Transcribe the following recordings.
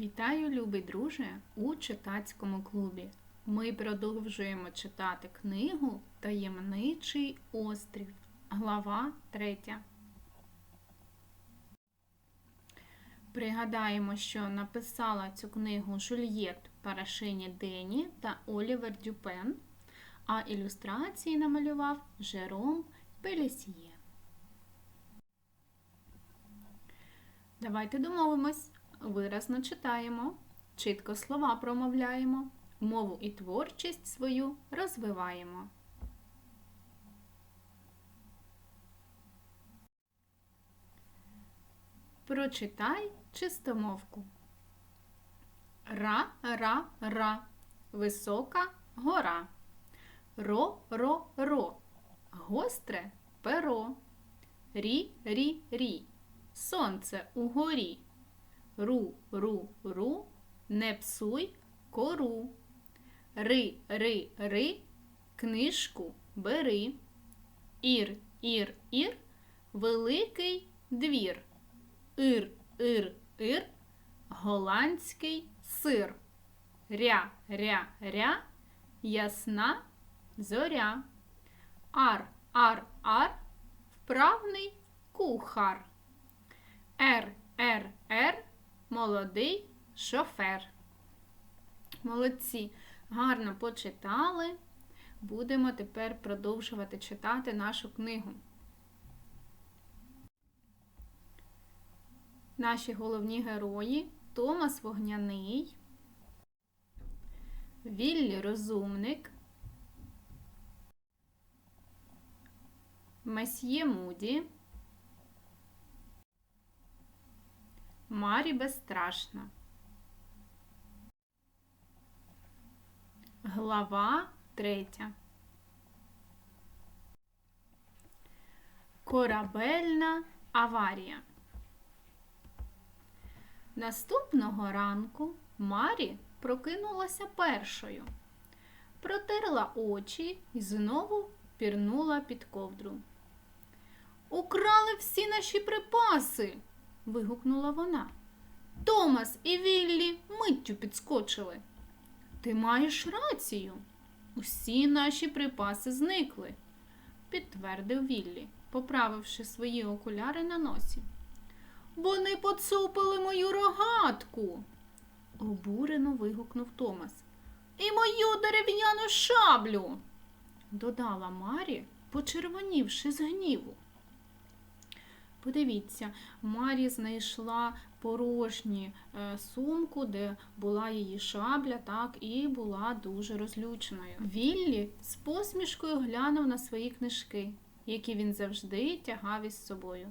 Вітаю, любий друже, у читацькому клубі. Ми продовжуємо читати книгу Таємничий острів. Глава 3. Пригадаємо, що написала цю книгу Жульєт Парашині Дені та Олівер Дюпен, а ілюстрації намалював Жером Пелісьє. Давайте домовимось. Виразно читаємо, чітко слова промовляємо, мову і творчість свою розвиваємо. Прочитай чистомовку. Ра-ра-ра. Висока гора. Ро-ро-ро. Гостре перо. Рі-рі-рі. Сонце угорі. Ру-ру-ру. Не псуй кору. Ри-ри-ри. Книжку бери. Ір-ір-ір. Великий двір. Ир-ир-ир. Голландський сир. Ря-ря-ря. Ясна зоря. Ар-ар-ар. Вправний кухар. Р-р-р. Молодий шофер. Молодці. Гарно почитали. Будемо тепер продовжувати читати нашу книгу. Наші головні герої Томас Вогняний, Віллі Розумник, Месьє Муді, Марі Безстрашна. Глава третя. Корабельна аварія. Наступного ранку Марі прокинулася першою, протерла очі і знову пірнула під ковдру. Украли всі наші припаси. Вигукнула вона. Томас і Віллі миттю підскочили. Ти маєш рацію. Усі наші припаси зникли, підтвердив Віллі, поправивши свої окуляри на носі. Вони поцупили мою рогатку, обурено вигукнув Томас. І мою дерев'яну шаблю, додала Марі, почервонівши з гніву. Подивіться, Марі знайшла порожні е, сумку, де була її шабля, так, і була дуже розлюченою. Віллі з посмішкою глянув на свої книжки, які він завжди тягав із собою.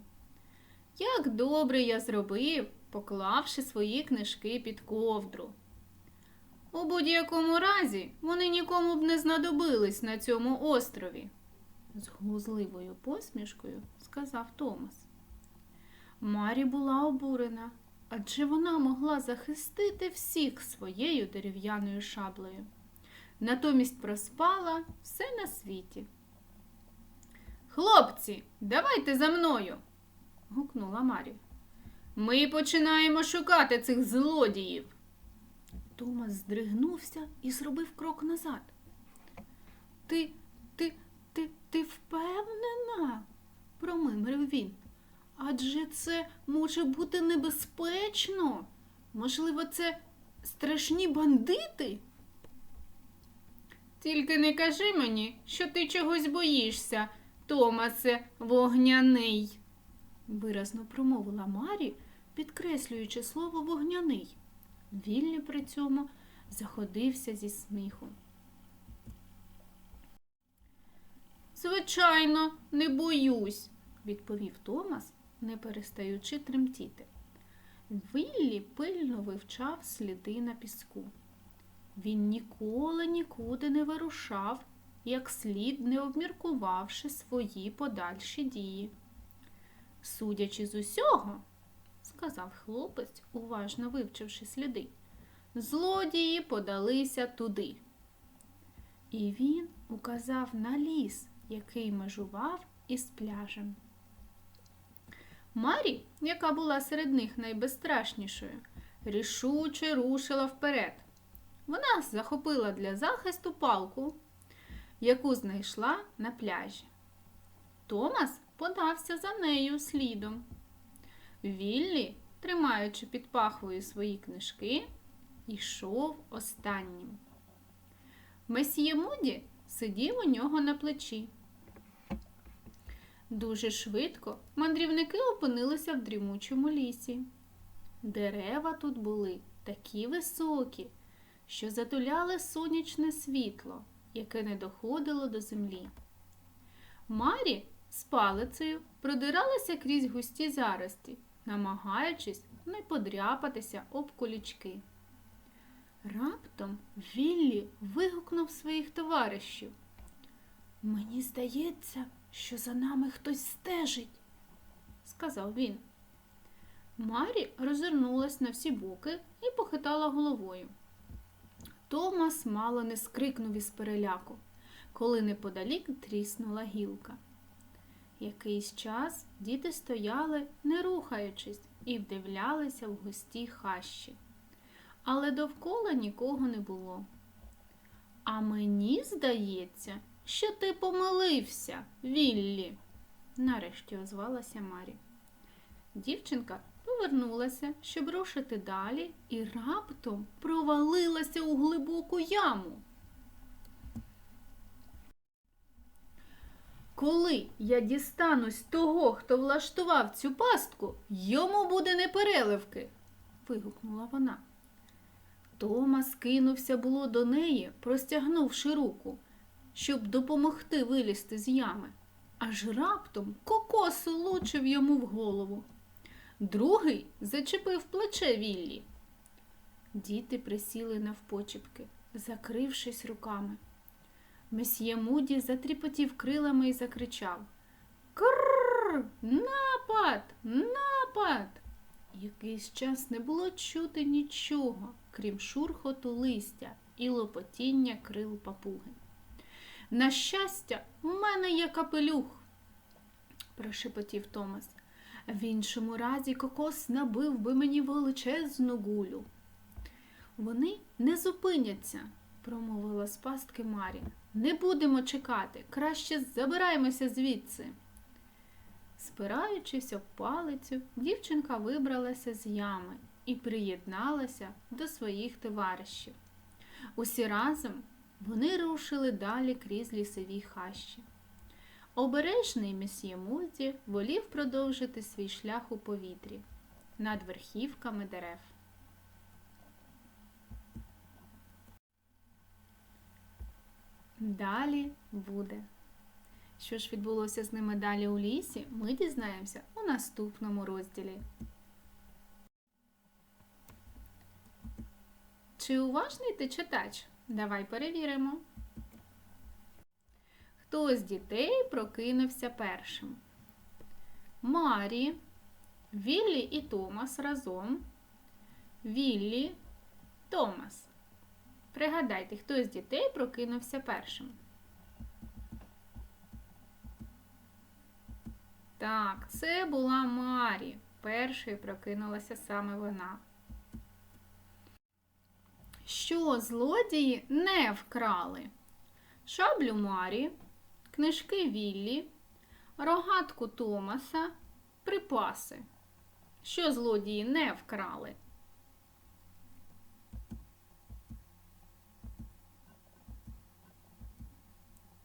Як добре я зробив, поклавши свої книжки під ковдру. У будь-якому разі вони нікому б не знадобились на цьому острові, з глузливою посмішкою сказав Томас. Марі була обурена, адже вона могла захистити всіх своєю дерев'яною шаблею. Натомість проспала все на світі. Хлопці, давайте за мною. гукнула Марі. Ми починаємо шукати цих злодіїв. Томас здригнувся і зробив крок назад. Ти, ти, ти, ти впевнена? промимрив він. Адже це може бути небезпечно. Можливо, це страшні бандити? Тільки не кажи мені, що ти чогось боїшся, Томасе вогняний, виразно промовила Марі, підкреслюючи слово вогняний. Віллі при цьому заходився зі сміхом. Звичайно, не боюсь, відповів Томас, не перестаючи тремтіти. Віллі пильно вивчав сліди на піску. Він ніколи нікуди не вирушав, як слід не обміркувавши свої подальші дії. Судячи з усього, сказав хлопець, уважно вивчивши сліди, злодії подалися туди. І він указав на ліс, який межував із пляжем. Марі, яка була серед них найбезстрашнішою, рішуче рушила вперед. Вона захопила для захисту палку, яку знайшла на пляжі. Томас подався за нею слідом. Віллі, тримаючи під пахвою свої книжки, йшов останнім. Месьє Муді сидів у нього на плечі. Дуже швидко мандрівники опинилися в дрімучому лісі. Дерева тут були такі високі, що затуляли сонячне світло, яке не доходило до землі. Марі з палицею продиралася крізь густі зарості, намагаючись не подряпатися об колючки. Раптом Віллі вигукнув своїх товаришів. Мені здається, що за нами хтось стежить, сказав він. Марі розвернулась на всі боки і похитала головою. Томас мало не скрикнув із переляку, коли неподалік тріснула гілка. Якийсь час діти стояли, не рухаючись, і вдивлялися в густі хащі. Але довкола нікого не було. А мені здається, що ти помилився, Віллі, нарешті озвалася Марі. Дівчинка повернулася, щоб рушити далі, і раптом провалилася у глибоку яму. Коли я дістанусь того, хто влаштував цю пастку, йому буде непереливки, вигукнула вона. Томас кинувся було до неї, простягнувши руку, щоб допомогти вилізти з ями, аж раптом кокос улучив йому в голову. Другий зачепив плече Віллі. Діти присіли навпочепки, закрившись руками. Месьє Муді затріпотів крилами і закричав Крррр! Напад! Напад! Якийсь час не було чути нічого, крім шурхоту листя і лопотіння крил папуги. На щастя, в мене є капелюх, прошепотів Томас. В іншому разі кокос набив би мені величезну гулю. Вони не зупиняться, промовила з пастки Марі. Не будемо чекати, краще забираємося звідси. Спираючись об палицю, дівчинка вибралася з ями і приєдналася до своїх товаришів. Усі разом вони рушили далі крізь лісові хащі. Обережний месьє Мульті волів продовжити свій шлях у повітрі над верхівками дерев. Далі буде. Що ж відбулося з ними далі у лісі, ми дізнаємося у наступному розділі. Чи уважний ти читач? Давай перевіримо. Хто з дітей прокинувся першим? Марі, Віллі і Томас разом. Віллі, Томас. Пригадайте, хто з дітей прокинувся першим. Так, це була Марі. Першою прокинулася саме вона. Що злодії не вкрали? Шаблю Марі, книжки Віллі, рогатку Томаса, припаси. Що злодії не вкрали?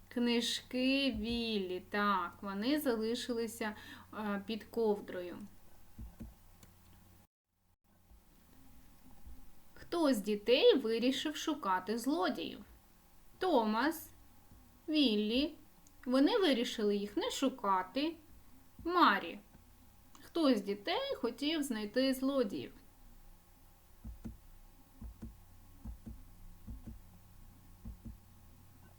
Книжки Віллі, так, вони залишилися е, під ковдрою. Хто з дітей вирішив шукати злодіїв? Томас, Віллі. Вони вирішили їх не шукати. Марі. Хто з дітей хотів знайти злодіїв?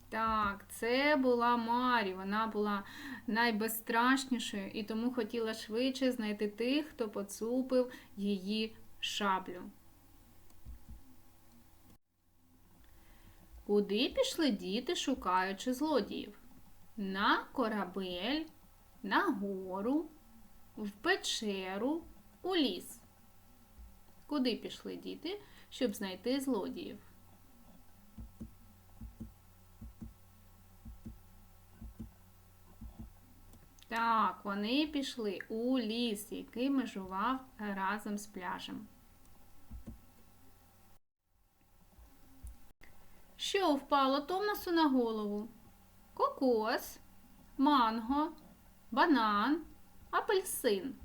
Так, це була Марі, вона була найбезстрашнішою і тому хотіла швидше знайти тих, хто поцупив її шаблю. Куди пішли діти, шукаючи злодіїв? На корабель, на гору, в печеру, у ліс. Куди пішли діти, щоб знайти злодіїв? Так, вони пішли у ліс, який межував разом з пляжем. Що впало Томасу на голову? Кокос, манго, банан, апельсин.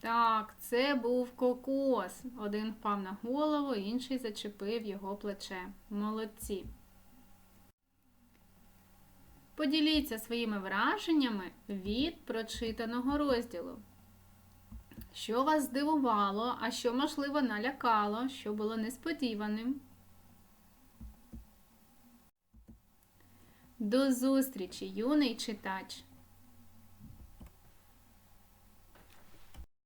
Так, це був кокос. Один впав на голову, інший зачепив його плече. Молодці. Поділіться своїми враженнями від прочитаного розділу. Що вас здивувало, а що, можливо, налякало, що було несподіваним. До зустрічі, юний читач!